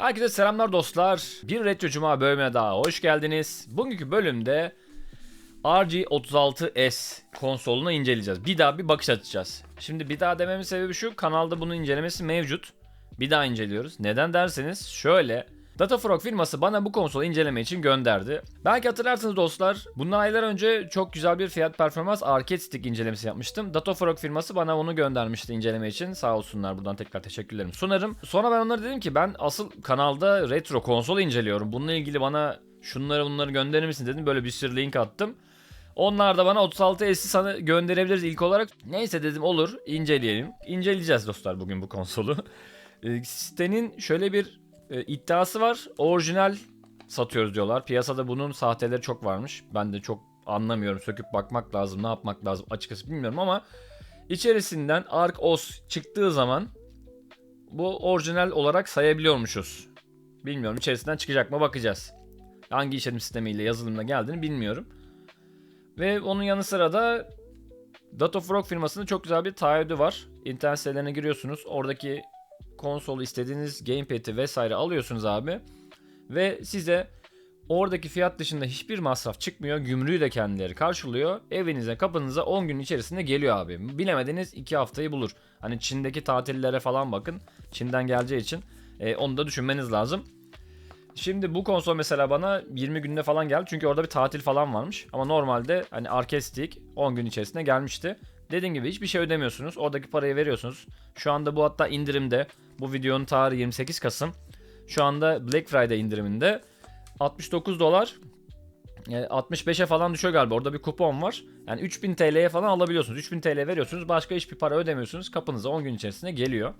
Herkese selamlar dostlar. Bir Retro Cuma bölümüne daha hoş geldiniz. Bugünkü bölümde RG36S konsolunu inceleyeceğiz. Bir daha bir bakış atacağız. Şimdi bir daha dememin sebebi şu. Kanalda bunun incelemesi mevcut. Bir daha inceliyoruz. Neden derseniz şöyle. Datafrog firması bana bu konsolu inceleme için gönderdi. Belki hatırlarsınız dostlar. Bundan aylar önce çok güzel bir fiyat performans arcade stick incelemesi yapmıştım. Datafrog firması bana onu göndermişti inceleme için. Sağ olsunlar buradan tekrar teşekkürlerimi sunarım. Sonra ben onlara dedim ki ben asıl kanalda retro konsol inceliyorum. Bununla ilgili bana şunları bunları gönderir misin dedim. Böyle bir sürü link attım. Onlar da bana 36 S'i sana gönderebiliriz ilk olarak. Neyse dedim olur inceleyelim. İnceleyeceğiz dostlar bugün bu konsolu. E, sitenin şöyle bir e, iddiası var. Orijinal satıyoruz diyorlar. Piyasada bunun sahteleri çok varmış. Ben de çok anlamıyorum. Söküp bakmak lazım. Ne yapmak lazım açıkçası bilmiyorum ama içerisinden Arc OS çıktığı zaman bu orijinal olarak sayabiliyormuşuz. Bilmiyorum içerisinden çıkacak mı bakacağız. Hangi işletim sistemiyle yazılımla geldiğini bilmiyorum. Ve onun yanı sıra da Datafrog firmasının çok güzel bir taahhüdü var. İnternet sitelerine giriyorsunuz. Oradaki konsolu istediğiniz gamepad'i vesaire alıyorsunuz abi. Ve size oradaki fiyat dışında hiçbir masraf çıkmıyor. Gümrüğü de kendileri karşılıyor. Evinize kapınıza 10 gün içerisinde geliyor abi. Bilemediniz 2 haftayı bulur. Hani Çin'deki tatillere falan bakın. Çin'den geleceği için e, onu da düşünmeniz lazım. Şimdi bu konsol mesela bana 20 günde falan geldi. Çünkü orada bir tatil falan varmış. Ama normalde hani arcade stick 10 gün içerisinde gelmişti. Dediğim gibi hiçbir şey ödemiyorsunuz. Oradaki parayı veriyorsunuz. Şu anda bu hatta indirimde. Bu videonun tarihi 28 Kasım. Şu anda Black Friday indiriminde. 69 dolar. Yani 65'e falan düşüyor galiba. Orada bir kupon var. Yani 3000 TL'ye falan alabiliyorsunuz. 3000 TL veriyorsunuz. Başka hiçbir para ödemiyorsunuz. Kapınıza 10 gün içerisinde geliyor.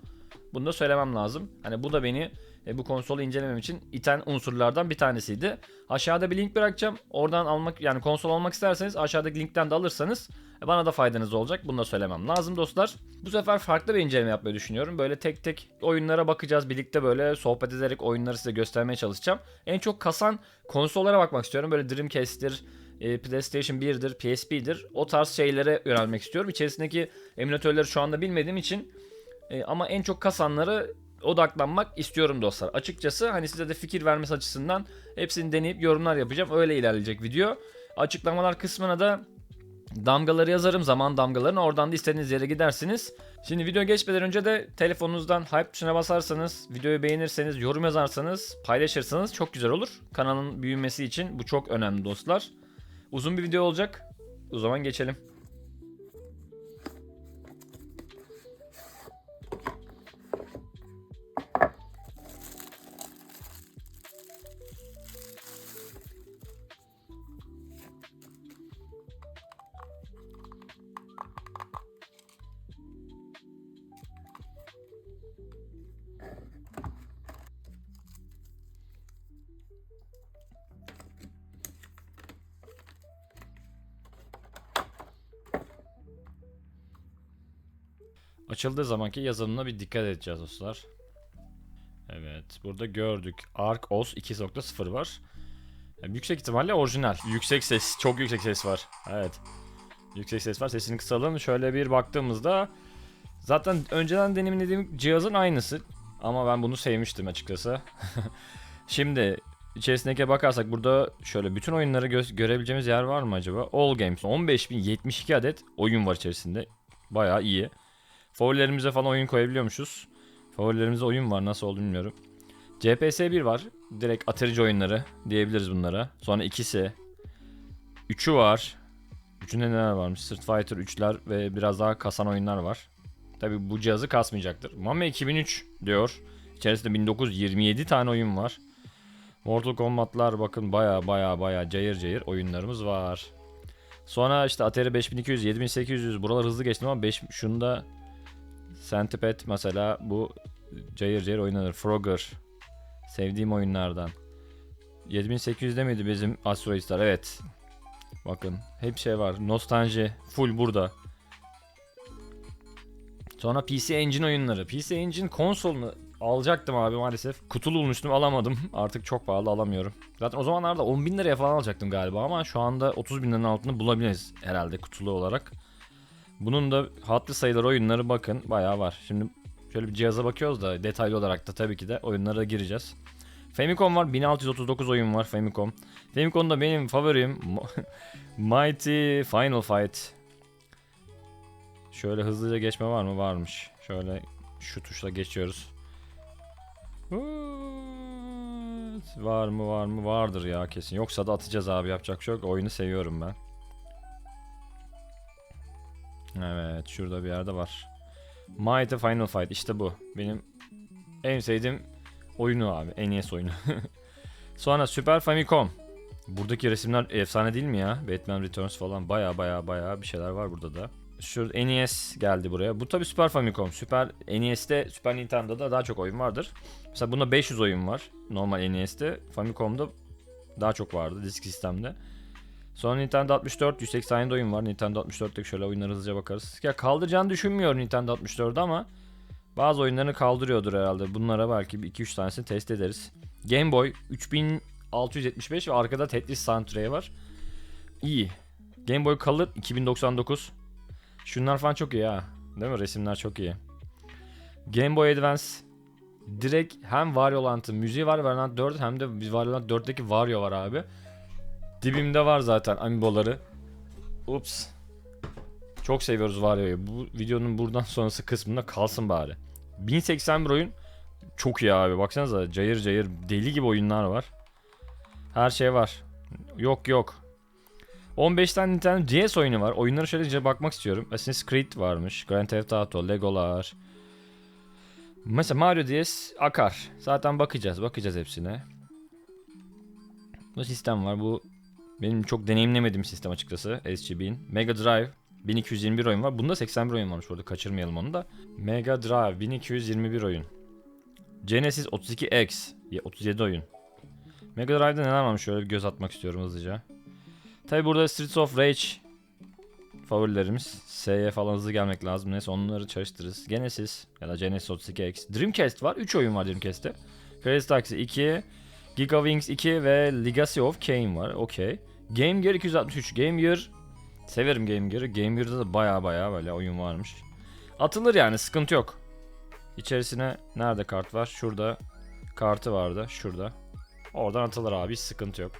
Bunu da söylemem lazım. Hani bu da beni e, bu konsolu incelemem için iten unsurlardan bir tanesiydi. Aşağıda bir link bırakacağım. Oradan almak yani konsol almak isterseniz aşağıdaki linkten de alırsanız e, bana da faydanız olacak. Bunu da söylemem lazım dostlar. Bu sefer farklı bir inceleme yapmayı düşünüyorum. Böyle tek tek oyunlara bakacağız. Birlikte böyle sohbet ederek oyunları size göstermeye çalışacağım. En çok kasan konsollara bakmak istiyorum. Böyle Dreamcast'tir, e, PlayStation 1'dir, PSP'dir. O tarz şeylere yönelmek istiyorum. İçerisindeki emülatörleri şu anda bilmediğim için e, ama en çok kasanları odaklanmak istiyorum dostlar. Açıkçası hani size de fikir vermesi açısından hepsini deneyip yorumlar yapacağım. Öyle ilerleyecek video. Açıklamalar kısmına da damgaları yazarım. Zaman damgalarını oradan da istediğiniz yere gidersiniz. Şimdi video geçmeden önce de telefonunuzdan hype tuşuna basarsanız, videoyu beğenirseniz, yorum yazarsanız, paylaşırsanız çok güzel olur. Kanalın büyümesi için bu çok önemli dostlar. Uzun bir video olacak. O zaman geçelim. Açıldığı zamanki yazılımına bir dikkat edeceğiz dostlar. Evet burada gördük. Arc OS 2.0 var. Yani yüksek ihtimalle orijinal. Yüksek ses, çok yüksek ses var. Evet. Yüksek ses var. Sesini kısalım. Şöyle bir baktığımızda zaten önceden deneyimlediğim cihazın aynısı. Ama ben bunu sevmiştim açıkçası. Şimdi içerisindeki bakarsak burada şöyle bütün oyunları gö- görebileceğimiz yer var mı acaba? All Games 15.072 adet oyun var içerisinde. Bayağı iyi. Favorilerimize falan oyun koyabiliyormuşuz. Favorilerimizde oyun var nasıl olduğunu bilmiyorum. CPS1 var. Direkt atarici oyunları diyebiliriz bunlara. Sonra ikisi. Üçü var. Üçünde neler varmış? Street Fighter 3'ler ve biraz daha kasan oyunlar var. Tabi bu cihazı kasmayacaktır. Mame 2003 diyor. İçerisinde 1927 tane oyun var. Mortal Kombat'lar bakın baya baya baya cayır cayır oyunlarımız var. Sonra işte Atari 5200, 7800 buralar hızlı geçtim ama 5 şunda Centipede mesela bu cayır cayır oynanır. Frogger sevdiğim oyunlardan. 7800'de miydi bizim Asteroids'lar? Evet. Bakın hep şey var. Nostalji full burada. Sonra PC Engine oyunları. PC Engine konsolunu alacaktım abi maalesef. Kutulu bulmuştum alamadım. Artık çok pahalı alamıyorum. Zaten o zamanlarda 10 bin liraya falan alacaktım galiba ama şu anda 30 bin liranın altını bulabiliriz herhalde kutulu olarak. Bunun da hatlı sayılar oyunları bakın bayağı var. Şimdi Şöyle bir cihaza bakıyoruz da detaylı olarak da tabii ki de oyunlara gireceğiz. Famicom var. 1639 oyun var Famicom. Famicom'da benim favorim Mighty Final Fight. Şöyle hızlıca geçme var mı? Varmış. Şöyle şu tuşla geçiyoruz. Var mı var mı? Vardır ya kesin. Yoksa da atacağız abi yapacak bir şey. Oyunu seviyorum ben. Evet şurada bir yerde var. Mighty Final Fight işte bu. Benim en sevdiğim oyunu abi. NES oyunu. Sonra Super Famicom. Buradaki resimler efsane değil mi ya? Batman Returns falan baya baya baya bir şeyler var burada da. Şu NES geldi buraya. Bu tabi Super Famicom. Super NES'te Super Nintendo'da daha çok oyun vardır. Mesela bunda 500 oyun var. Normal NES'te. Famicom'da daha çok vardı disk sistemde. Sonra Nintendo 64 187 oyun var. Nintendo 64'teki şöyle oyunlara hızlıca bakarız. Ya kaldıracağını düşünmüyorum Nintendo 64'ü ama bazı oyunlarını kaldırıyordur herhalde. Bunlara belki 2-3 tanesini test ederiz. Game Boy 3675 ve arkada Tetris soundtrack'i var. İyi. Game Boy Color 2099. Şunlar falan çok iyi ha. Değil mi? Resimler çok iyi. Game Boy Advance direkt hem Variolant'ın müziği var Variant 4 hem de Variant 4'teki Vario var abi. Dibimde var zaten amiiboları. Ups. Çok seviyoruz Vario'yu. Bu videonun buradan sonrası kısmında kalsın bari. 1081 oyun çok iyi abi. Baksanıza cayır cayır deli gibi oyunlar var. Her şey var. Yok yok. 15 tane Nintendo DS oyunu var. Oyunlara şöyle bakmak istiyorum. Assassin's Creed varmış. Grand Theft Auto, Legolar. Mesela Mario DS akar. Zaten bakacağız. Bakacağız hepsine. Bu sistem var. Bu benim çok deneyimlemediğim sistem açıkçası. SGB'in. Mega Drive 1221 oyun var. Bunda 81 oyun varmış burada. Kaçırmayalım onu da. Mega Drive 1221 oyun. Genesis 32X 37 oyun. Mega Drive'da neler varmış şöyle bir göz atmak istiyorum hızlıca. Tabi burada Streets of Rage favorilerimiz. S'ye falan hızlı gelmek lazım. Neyse onları çalıştırırız. Genesis ya da Genesis 32X. Dreamcast var. 3 oyun var Dreamcast'te. Crazy Taxi 2, Giga Wings 2 ve Legacy of Kain var. Okey. Game Gear 263. Game Gear severim Game Gear'ı. Game Gear'da da baya baya böyle oyun varmış. Atılır yani sıkıntı yok. İçerisine nerede kart var? Şurada kartı vardı. Şurada. Oradan atılır abi sıkıntı yok.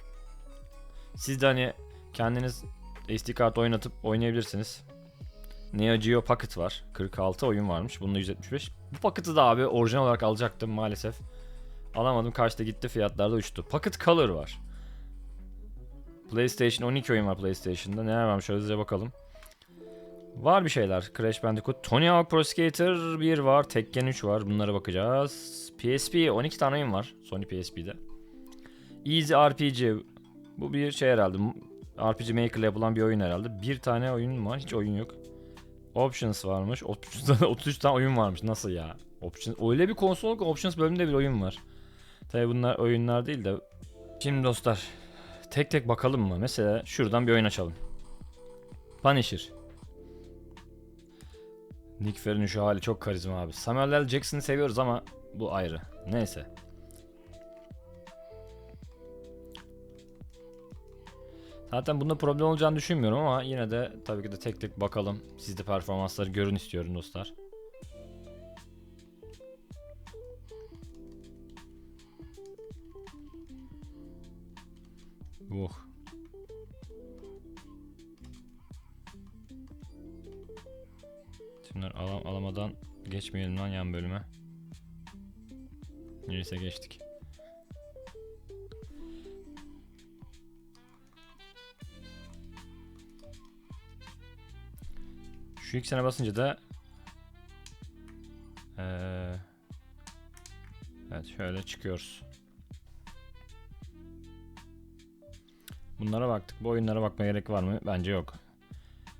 Siz de hani kendiniz SD kart oynatıp oynayabilirsiniz. Neo Geo Pocket var. 46 oyun varmış. Bunda 175. Bu paketi de abi orijinal olarak alacaktım maalesef. Alamadım. Kaçta gitti fiyatlarda uçtu. Pocket Color var. PlayStation 12 oyun var PlayStation'da. Neler varmış şöyle hızlıca bakalım. Var bir şeyler. Crash Bandicoot. Tony Hawk Pro Skater 1 var. Tekken 3 var. Bunlara bakacağız. PSP 12 tane oyun var. Sony PSP'de. Easy RPG. Bu bir şey herhalde. RPG Maker'la yapılan bir oyun herhalde. Bir tane oyun var. Hiç oyun yok. Options varmış. Options'da 33 tane oyun varmış. Nasıl ya? Options. Öyle bir konsol ki Options bölümünde bir oyun var. Tabi bunlar oyunlar değil de. Şimdi dostlar. Tek tek bakalım mı? Mesela şuradan bir oyun açalım. Punisher. Nick Fury'nin şu hali çok karizma abi. Samuel L. Jackson'ı seviyoruz ama bu ayrı. Neyse. Zaten bunda problem olacağını düşünmüyorum ama yine de tabii ki de tek tek bakalım. Siz de performansları görün istiyorum dostlar. Uh. Şimdi alam alamadan geçmeyelim lan yan bölüme. Neyse geçtik. Şu ikisine basınca da ee, Evet şöyle çıkıyoruz. Bunlara baktık. Bu oyunlara bakmaya gerek var mı? Bence yok.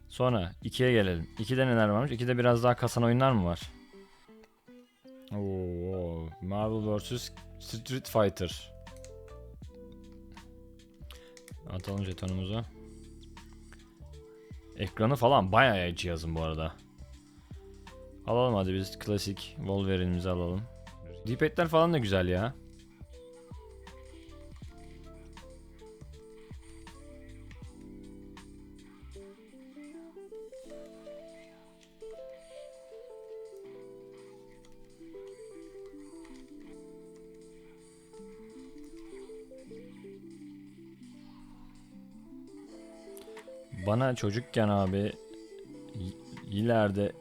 Sonra 2'ye gelelim. 2'de neler varmış? 2'de biraz daha kasan oyunlar mı var? Oo, Marvel vs Street Fighter. Atalım jetonumuzu. Ekranı falan bayağı cihazın bu arada. Alalım hadi biz klasik Wolverine'imizi alalım. D-pad'ler falan da güzel ya. Bana çocukken abi ileride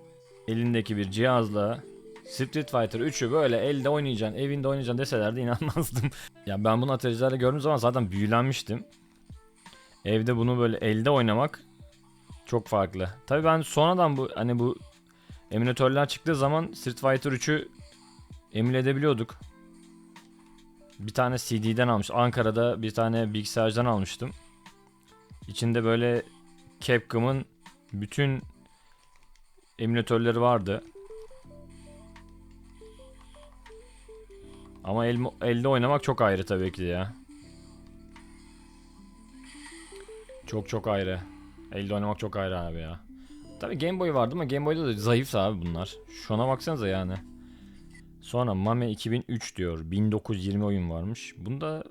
elindeki bir cihazla Street Fighter 3'ü böyle elde oynayacaksın, evinde oynayacaksın deselerdi inanmazdım. ya ben bunu atölyelerde gördüğüm zaman zaten büyülenmiştim. Evde bunu böyle elde oynamak çok farklı. Tabii ben sonradan bu hani bu emülatörler çıktığı zaman Street Fighter 3'ü emüle edebiliyorduk. Bir tane CD'den almış. Ankara'da bir tane bilgisayardan almıştım. İçinde böyle Capcom'un bütün emülatörleri vardı. Ama el, elde oynamak çok ayrı tabii ki ya. Çok çok ayrı. Elde oynamak çok ayrı abi ya. Tabii Game Boy vardı ama Game Boy'da da zayıf abi bunlar. Şuna baksanıza yani. Sonra Mame 2003 diyor. 1920 oyun varmış. Bunda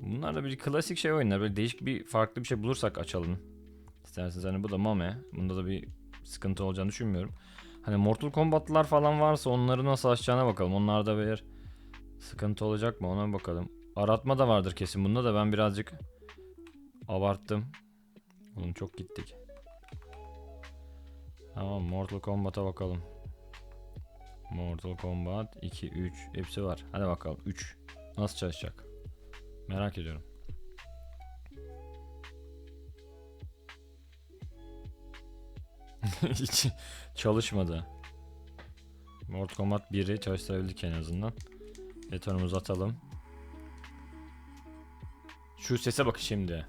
bunlar da bir klasik şey oyunlar. Böyle değişik bir farklı bir şey bulursak açalım. İsterseniz hani bu da Mame. Bunda da bir sıkıntı olacağını düşünmüyorum. Hani Mortal Kombat'lar falan varsa onları nasıl açacağına bakalım. Onlarda bir sıkıntı olacak mı ona bakalım. Aratma da vardır kesin bunda da ben birazcık abarttım. Oğlum çok gittik. Tamam Mortal Kombat'a bakalım. Mortal Kombat 2, 3 hepsi var. Hadi bakalım 3 nasıl çalışacak? Merak ediyorum. Hiç çalışmadı. Mortal Kombat 1'i çalıştırabildik en azından. Jetonumuzu atalım. Şu sese bak şimdi.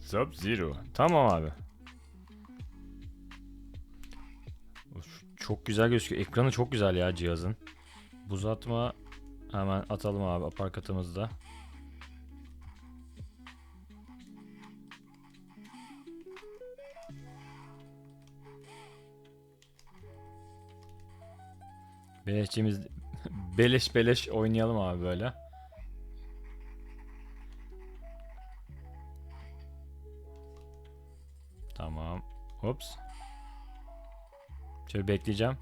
Sub Zero. Tamam abi. Çok güzel gözüküyor. Ekranı çok güzel ya cihazın. Buz atma. Hemen atalım abi aparkatımızda. Beleşçimiz beleş beleş oynayalım abi böyle. Tamam. Hops. Şöyle bekleyeceğim.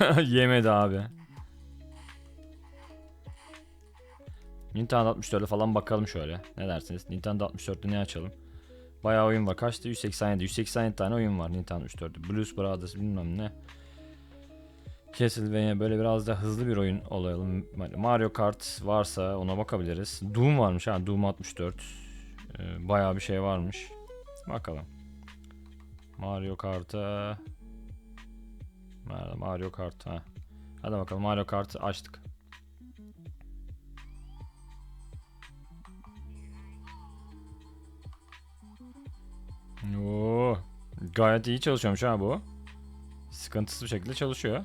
Yemedi abi. Nintendo 64'e falan bakalım şöyle. Ne dersiniz? Nintendo 64'te ne açalım? Bayağı oyun var. Kaçtı? 187. 187 tane oyun var Nintendo 64'te. Blues Brothers bilmem ne. Castlevania böyle biraz da hızlı bir oyun olayalım. Mario Kart varsa ona bakabiliriz. Doom varmış ha. Doom 64. Ee, bayağı bir şey varmış. Bakalım. Mario Kart'a Nerede Mario Kart ha. Hadi bakalım Mario Kart'ı açtık. Oo, gayet iyi çalışıyormuş ha bu. Sıkıntısız bir şekilde çalışıyor.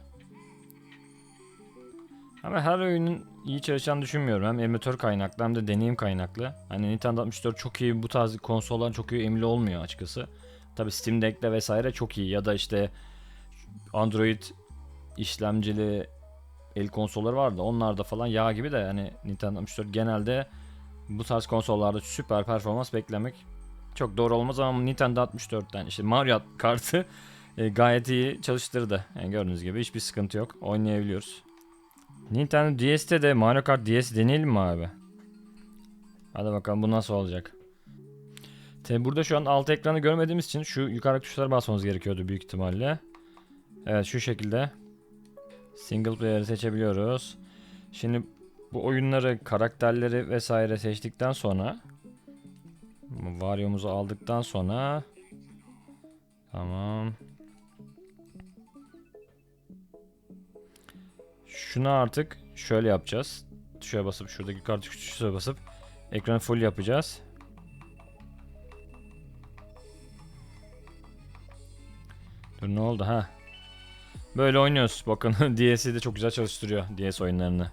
Ama her oyunun iyi çalışacağını düşünmüyorum. Hem emülatör kaynaklı hem de deneyim kaynaklı. Hani Nintendo 64 çok iyi bu tarz konsollar çok iyi emüle olmuyor açıkçası. Tabi Steam Deck'le vesaire çok iyi ya da işte Android işlemcili el konsolları vardı. Onlar da falan yağ gibi de hani Nintendo 64 genelde bu tarz konsollarda süper performans beklemek çok doğru olmaz ama Nintendo 64'ten işte Mario kartı e, gayet iyi çalıştırdı. Yani gördüğünüz gibi hiçbir sıkıntı yok. Oynayabiliyoruz. Nintendo DS'te de Mario Kart DS deneyelim mi abi? Hadi bakalım bu nasıl olacak. Tabi burada şu an alt ekranı görmediğimiz için şu yukarı tuşlara basmamız gerekiyordu büyük ihtimalle. Evet şu şekilde. Single player'ı seçebiliyoruz. Şimdi bu oyunları, karakterleri vesaire seçtikten sonra Varyo'muzu aldıktan sonra Tamam. Şunu artık şöyle yapacağız. Tuşa basıp şuradaki yukarı tuşa basıp ekranı full yapacağız. Dur ne oldu ha? Böyle oynuyoruz. Bakın DS'i de çok güzel çalıştırıyor DS oyunlarını.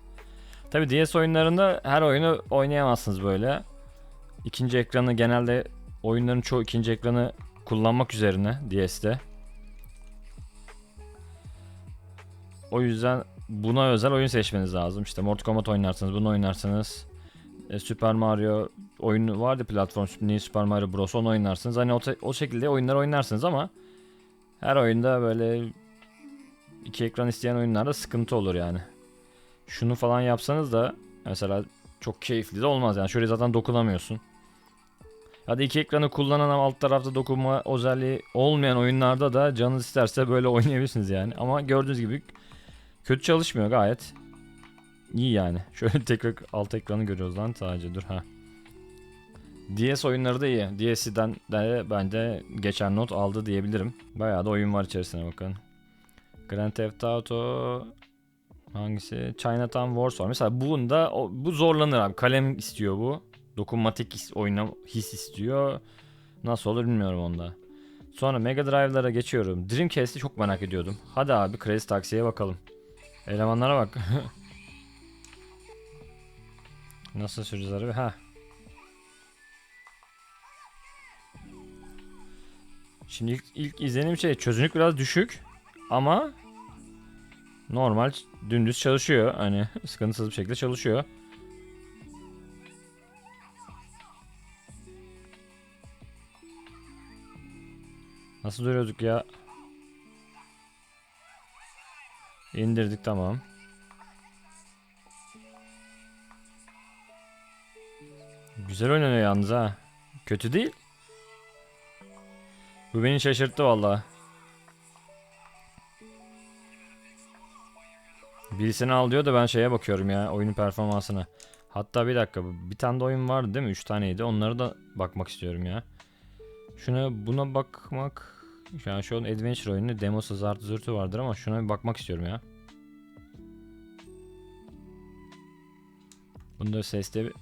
Tabi DS oyunlarında her oyunu oynayamazsınız böyle. İkinci ekranı genelde oyunların çoğu ikinci ekranı kullanmak üzerine DS'de. O yüzden buna özel oyun seçmeniz lazım. İşte Mortal Kombat oynarsınız, bunu oynarsınız. E, Super Mario oyunu vardı platform New Super Mario Bros. onu oynarsınız. Hani o, o şekilde oyunlar oynarsınız ama her oyunda böyle iki ekran isteyen oyunlarda sıkıntı olur yani. Şunu falan yapsanız da mesela çok keyifli de olmaz yani. Şöyle zaten dokunamıyorsun. Hadi iki ekranı kullanan ama alt tarafta dokunma özelliği olmayan oyunlarda da canınız isterse böyle oynayabilirsiniz yani. Ama gördüğünüz gibi kötü çalışmıyor gayet. İyi yani. Şöyle tekrar alt ekranı görüyoruz lan sadece dur ha. DS oyunları da iyi. DS'den de bence geçen not aldı diyebilirim. Bayağı da oyun var içerisine bakın. Grand Theft Auto hangisi? Chinatown Wars var. Mesela bunda bu zorlanır abi. Kalem istiyor bu. Dokunmatik is- oyuna his istiyor. Nasıl olur bilmiyorum onda. Sonra Mega Drive'lara geçiyorum. Dreamcast'i çok merak ediyordum. Hadi abi Crazy Taxi'ye bakalım. Elemanlara bak. Nasıl süreceğiz arabayı? Ha. Şimdi ilk, ilk izlenim şey çözünürlük biraz düşük ama normal dümdüz çalışıyor. Hani sıkıntısız bir şekilde çalışıyor. Nasıl duruyorduk ya? İndirdik tamam. Güzel oynanıyor yalnız ha. Kötü değil. Bu beni şaşırttı valla. Birisini al diyor da ben şeye bakıyorum ya oyunun performansına. Hatta bir dakika bir tane de oyun vardı değil mi? 3 taneydi. Onları da bakmak istiyorum ya. Şuna buna bakmak yani şu an adventure oyunu demosu zartı zırtı vardır ama şuna bir bakmak istiyorum ya. Bunda seste bir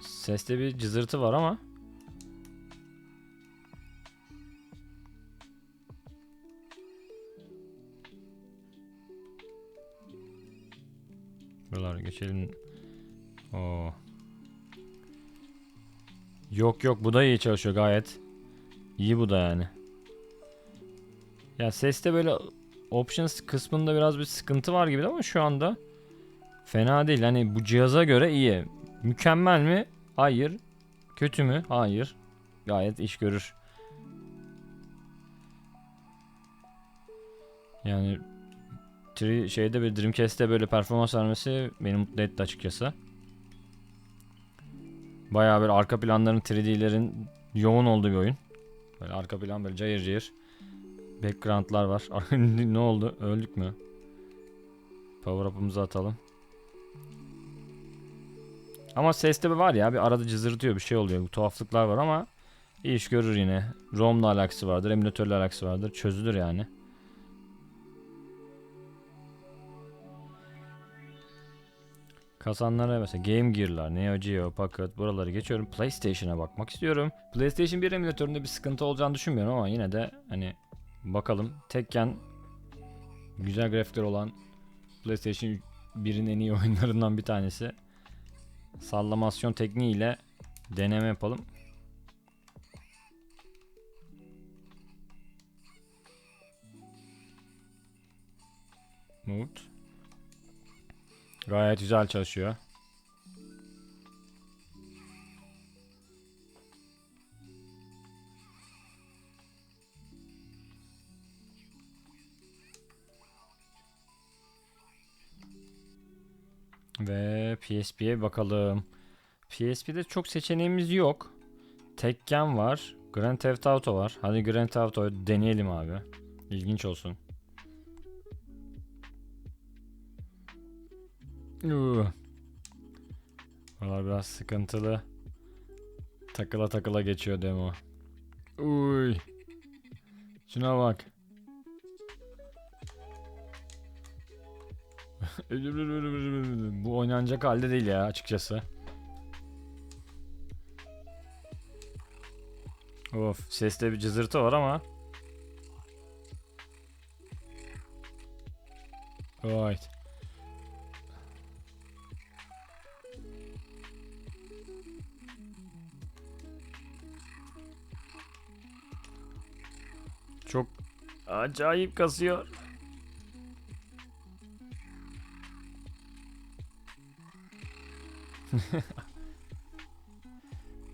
seste bir cızırtı var ama Buralara geçelim. Oo. Yok yok bu da iyi çalışıyor gayet. İyi bu da yani. Ya seste böyle options kısmında biraz bir sıkıntı var gibi ama şu anda fena değil. Hani bu cihaza göre iyi. Mükemmel mi? Hayır. Kötü mü? Hayır. Gayet iş görür. Yani Tri şeyde bir Dreamcast'te böyle performans vermesi beni mutlu etti açıkçası. Bayağı böyle arka planların 3D'lerin yoğun olduğu bir oyun. Böyle arka plan böyle cayır cayır. Background'lar var. ne oldu? Öldük mü? Power up'ımızı atalım. Ama seste var ya bir arada cızırtıyor bir şey oluyor. Tuhaflıklar var ama iyi iş görür yine. ROM'la alakası vardır, emülatörle alakası vardır. Çözülür yani. Kasanlara mesela Game Gear'lar, Neo Geo, Pocket buraları geçiyorum. PlayStation'a bakmak istiyorum. PlayStation 1 emülatöründe bir sıkıntı olacağını düşünmüyorum ama yine de hani bakalım. Tekken güzel grafikler olan PlayStation 1'in en iyi oyunlarından bir tanesi. Sallamasyon tekniğiyle deneme yapalım. Moved. Gayet güzel çalışıyor. Ve PSP'ye bakalım. PSP'de çok seçeneğimiz yok. Tekken var. Grand Theft Auto var. Hadi Grand Theft Auto'yu deneyelim abi. İlginç olsun. Uuu. Buralar biraz sıkıntılı. Takıla takıla geçiyor demo. Uy. Şuna bak. Bu oynanacak halde değil ya açıkçası. Of seste bir cızırtı var ama. Right. Çok acayip kasıyor.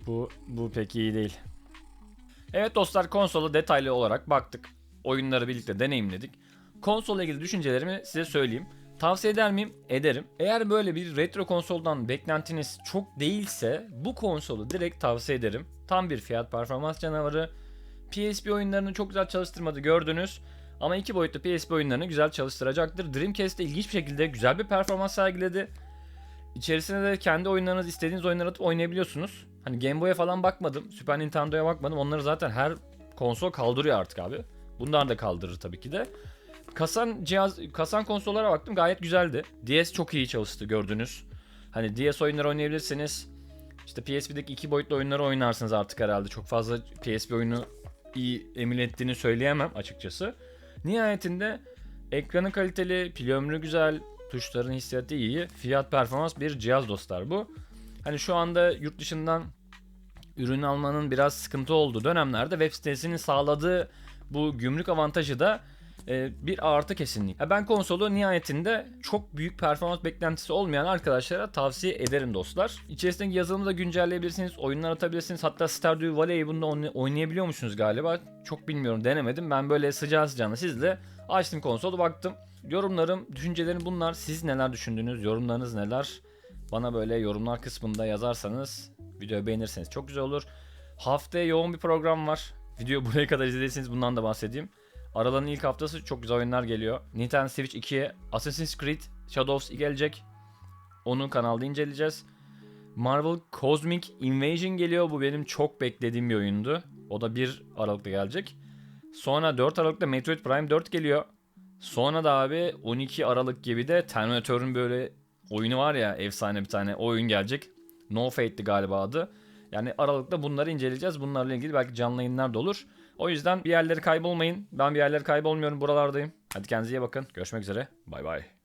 Bu bu pek iyi değil. Evet dostlar konsola detaylı olarak baktık. Oyunları birlikte deneyimledik. Konsolla ilgili düşüncelerimi size söyleyeyim. Tavsiye eder miyim? Ederim. Eğer böyle bir retro konsoldan beklentiniz çok değilse bu konsolu direkt tavsiye ederim. Tam bir fiyat performans canavarı. PSP oyunlarını çok güzel çalıştırmadı gördünüz. Ama iki boyutlu PSP oyunlarını güzel çalıştıracaktır. Dreamcast'te ilginç bir şekilde güzel bir performans sergiledi. İçerisine de kendi oyunlarınızı istediğiniz oyunları atıp oynayabiliyorsunuz. Hani Game Boy'a falan bakmadım. Super Nintendo'ya bakmadım. Onları zaten her konsol kaldırıyor artık abi. Bunlar da kaldırır tabii ki de. Kasan cihaz, kasan konsollara baktım gayet güzeldi. DS çok iyi çalıştı gördünüz. Hani DS oyunları oynayabilirsiniz. İşte PSP'deki iki boyutlu oyunları oynarsınız artık herhalde. Çok fazla PSP oyunu iyi emül ettiğini söyleyemem açıkçası. Nihayetinde ekranı kaliteli, pil ömrü güzel, tuşların hissiyatı iyi, fiyat performans bir cihaz dostlar bu. Hani şu anda yurt dışından ürün almanın biraz sıkıntı olduğu dönemlerde web sitesinin sağladığı bu gümrük avantajı da e, bir artı kesinlikle. Ben konsolu nihayetinde çok büyük performans beklentisi olmayan arkadaşlara tavsiye ederim dostlar. İçerisindeki yazılımı da güncelleyebilirsiniz, oyunlar atabilirsiniz. Hatta Stardew Valley'i bunda oyna- oynayabiliyor musunuz galiba? Çok bilmiyorum, denemedim. Ben böyle sıcağı sıcağına sizle açtım konsolu baktım. Yorumlarım, düşüncelerim bunlar. Siz neler düşündünüz? Yorumlarınız neler? Bana böyle yorumlar kısmında yazarsanız videoyu beğenirseniz çok güzel olur. Haftaya yoğun bir program var. Video buraya kadar izlediyseniz bundan da bahsedeyim. Araların ilk haftası çok güzel oyunlar geliyor. Nintendo Switch 2'ye Assassin's Creed Shadows gelecek. Onu kanalda inceleyeceğiz. Marvel Cosmic Invasion geliyor. Bu benim çok beklediğim bir oyundu. O da 1 Aralık'ta gelecek. Sonra 4 Aralık'ta Metroid Prime 4 geliyor. Sonra da abi 12 Aralık gibi de Terminator'un böyle oyunu var ya efsane bir tane oyun gelecek. No Fate'ti galiba adı. Yani Aralık'ta bunları inceleyeceğiz. Bunlarla ilgili belki canlı yayınlar da olur. O yüzden bir yerleri kaybolmayın. Ben bir yerleri kaybolmuyorum buralardayım. Hadi kendinize iyi bakın. Görüşmek üzere. Bay bay.